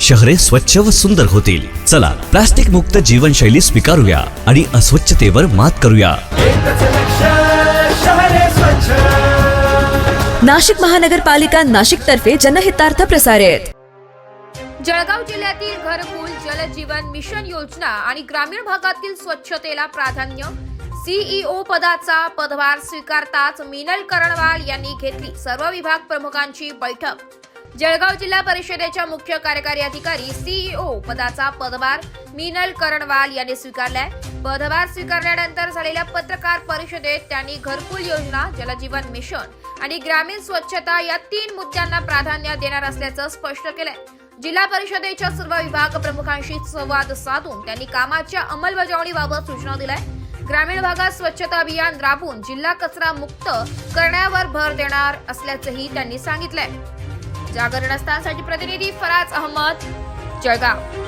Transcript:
शहरे स्वच्छ व सुंदर होतील. चला प्लास्टिक मुक्त जीवनशैली स्वीकारूया आणि अस्वच्छतेवर मात करूया. नाशिक महानगरपालिका नाशिक तर्फे जनहितार्थ प्रसारित. जळगाव जिल्ह्यातील घरकुल जलजीवन मिशन योजना आणि ग्रामीण भागातील स्वच्छतेला प्राधान्य सीईओ पदाचा पदभार स्वीकारताच मिनल करणवाल यांनी घेतली सर्व विभाग प्रमुखांची बैठक. जळगाव जिल्हा परिषदेच्या मुख्य कार्यकारी अधिकारी सीईओ पदाचा पदभार मिनल करणवाल यांनी स्वीकारलाय. पदभार स्वीकारल्यानंतर झालेल्या पत्रकार परिषदेत त्यांनी घरकुल योजना जलजीवन मिशन आणि ग्रामीण स्वच्छता या तीन मुद्द्यांना प्राधान्य देणार असल्याचं स्पष्ट केलंय. जिल्हा परिषदेच्या सर्व विभाग प्रमुखांशी संवाद साधून त्यांनी कामाच्या अंमलबजावणीबाबत सूचना दिल्या. ग्रामीण भागात स्वच्छता अभियान राबवून जिल्हा कचरा मुक्त करण्यावर भर देणार असल्याचंही त्यांनी सांगितलंय. जागरण स्थानसाठी प्रतिनिधी फराज अहमद जळगाव.